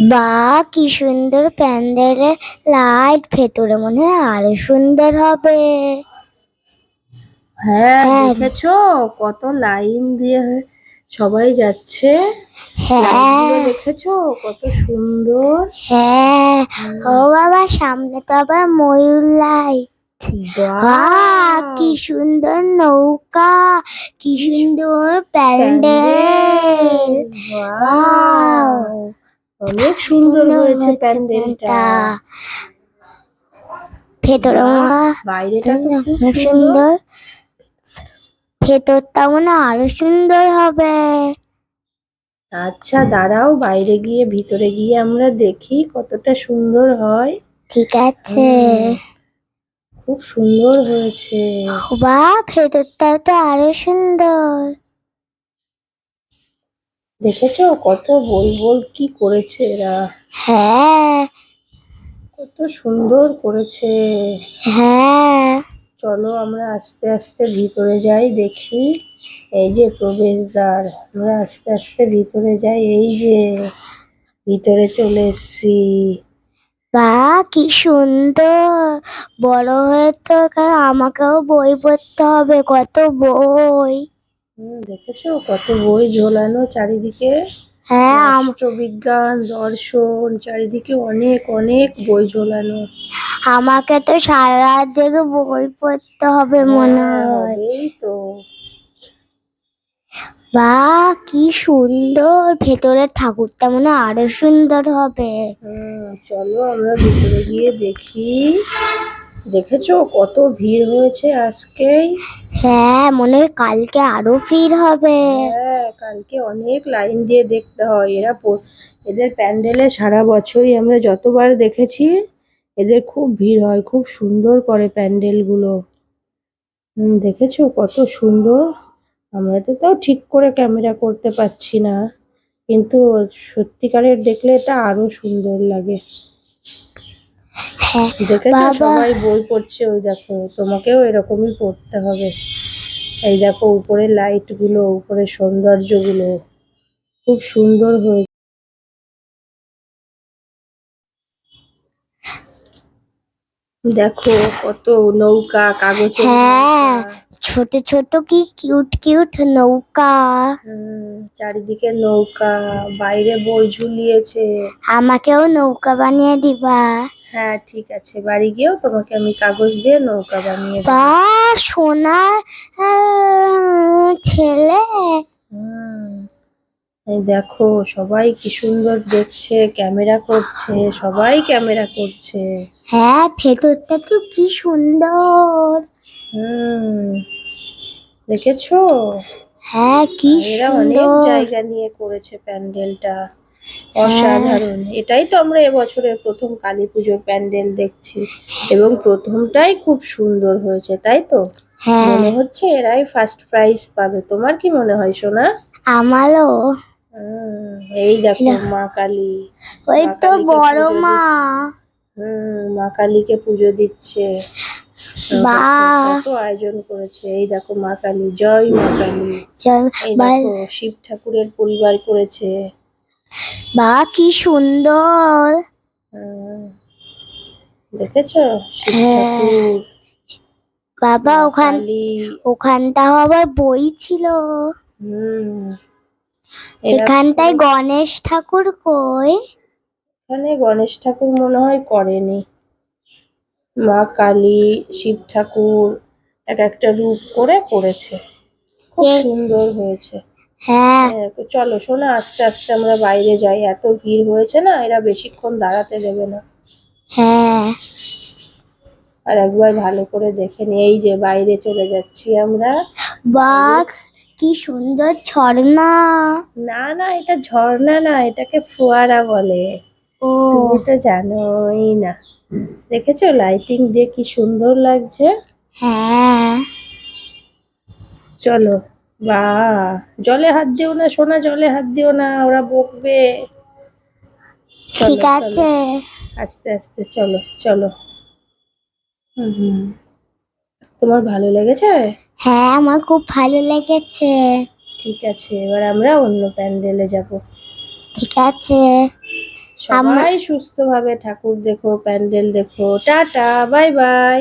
বা কি সুন্দর প্যান্ডেলে লাইট ভেতরে মনে হয় আরও সুন্দর হবে। হ্যাঁ হ্যাঁ। দেখেছ? কত লাইন দিয়ে সবাই যাচ্ছে। হ্যাঁ। দেখেছ? কত সুন্দর। হ্যাঁ। ও বাবা সামনে তো আবার ময়ূর লাইট কি সুন্দর নৌকা কি সুন্দর প্যান্ডেল! অনেক সুন্দর হয়েছে প্যান্ডেলটা। ভেতরে বাইরেটা খুব সুন্দর। সুন্দর। ভেতরটা মনে আরও সুন্দর হবে। আচ্ছা দাঁড়াও বাইরে গিয়ে ভিতরে গিয়ে আমরা দেখি কতটা সুন্দর হয়। ঠিক আছে। খুব সুন্দর হয়েছে। বা ভেতরটাও তো আরও সুন্দর। দেখেছ কত বই বল কি করেছে এরা? হ্যাঁ। কত সুন্দর করেছে। হ্যাঁ। চলো আমরা আস্তে আস্তে ভিতরে যাই দেখি। এই যে প্রবেশদ্বার আমরা আস্তে আস্তে ভিতরে যাই। এই যে ভিতরে চলে এসছি। বা কি সুন্দর। বড় হয়ে তো আমাকেও বই পড়তে হবে কত বই। হুম, দেখেছ? কত বই ঝোলানো চারিদিকে? হ্যাঁ রাষ্ট্রবিজ্ঞান দর্শন চারিদিকে অনেক অনেক বই ঝোলানো। আমাকে তো সারা রাত জেগে বই পড়তে হবে মনে হ্যাঁ, হয় হবেই তো। বা কি সুন্দর! ভেতরের ঠাকুরটা মনে আরও সুন্দর হবে। চলো আমরা ভেতরে গিয়ে দেখি। দেখেছ কত ভিড় হয়েছে আজকেই? হ্যাঁ মনে হয় কালকে আরও ভিড় হবে। হ্যাঁ কালকে অনেক লাইন দিয়ে দেখতে হয়। এরা এদের প্যান্ডেলে সারা বছরই আমরা যতবার দেখেছি এদের খুব ভিড় হয় খুব সুন্দর করে প্যান্ডেলগুলো। হুম দেখেছ কত সুন্দর? আমরা তো তাও ঠিক করে ক্যামেরা করতে পারছি না। কিন্তু সত্যিকারের দেখলে এটা আরও সুন্দর লাগে। দেখেছ? সবাই বই পড়ছে ওই দেখো তোমাকেও এরকমই পড়তে হবে। এই দেখো উপরে লাইটগুলো উপরে সৌন্দর্যগুলো খুব সুন্দর হয়েছে। দেখো কত নৌকা কাগজের হ্যাঁ। ছোট ছোট কি কিউট কিউট নৌকা। চারিদিকে নৌকা বাইরে বই ঝুলিয়েছে। আমাকেও নৌকা বানিয়ে দিবা। হ্যাঁ ঠিক আছে। বাড়ি গিয়েও তোমাকে আমি কাগজ দিয়ে নৌকা বানিয়ে দেবো। বা সোনার আহ, ছেলে। এই দেখো সবাই কি সুন্দর দেখছে ক্যামেরা করছে সবাই ক্যামেরা করছে। হ্যাঁ ভেতরটা তো কি সুন্দর। হুম দেখেছ? হ্যাঁ কি এরা অনেক সুন্দর। জায়গা নিয়ে করেছে প্যান্ডেলটা। অসাধারণ। এটাই তো আমরা এবছরের প্রথম কালী পুজোর প্যান্ডেল দেখছি এবং প্রথমটাই খুব সুন্দর হয়েছে তাই তো? হ্যাঁ। মনে হচ্ছে এরাই ফার্স্ট প্রাইজ পাবে। তোমার কি মনে হয় সোনা? আমারও। এই দেখো মা কালী। ওই তো বড় মা। হুম মা কালীকে পুজো দিচ্ছে। কত আয়োজন করেছে। এই দেখো মা কালী জয় মা কালী। এই দেখো শিব ঠাকুরের পরিবার করেছে। বা কি সুন্দর। দেখেছ? হ্যাঁ। ঠাকুর বাবা ওখান ওখানটাও আবার বই ছিল। এখানটায় গণেশ ঠাকুর কই? এখানে গণেশ ঠাকুর মনে হয় করেনি। মা কালী শিব ঠাকুর এক একটা রূপ করে করেছে। খুব সুন্দর হয়েছে। হ্যাঁ। চলো শোনা আস্তে আস্তে আমরা বাইরে যাই। এত ভিড় হয়েছে না এরা বেশিক্ষণ দাঁড়াতে দেবে না। হ্যাঁ। আর একবার ভালো করে দেখে নি এই যে বাইরে চলে যাচ্ছি আমরা। বাঘ কি সুন্দর ঝর্ণা। না না এটা ঝর্ণা না এটাকে ফোয়ারা বলে। ও। তুমি তো জানোই না। দেখেছ লাইটিং দিয়ে কি সুন্দর লাগছে? হ্যাঁ। চলো। বা জলে হাত দিও না সোনা জলে হাত দিও না ওরা বকবে। ঠিক আছে। আস্তে আস্তে চলো চলো। তোমার ভালো লেগেছে? হ্যাঁ আমার খুব ভালো লেগেছে। ঠিক আছে এবার আমরা অন্য প্যান্ডেলে যাব। ঠিক আছে। সবাই সুস্থভাবে ঠাকুর দেখো প্যান্ডেল দেখো। Tata bye bye.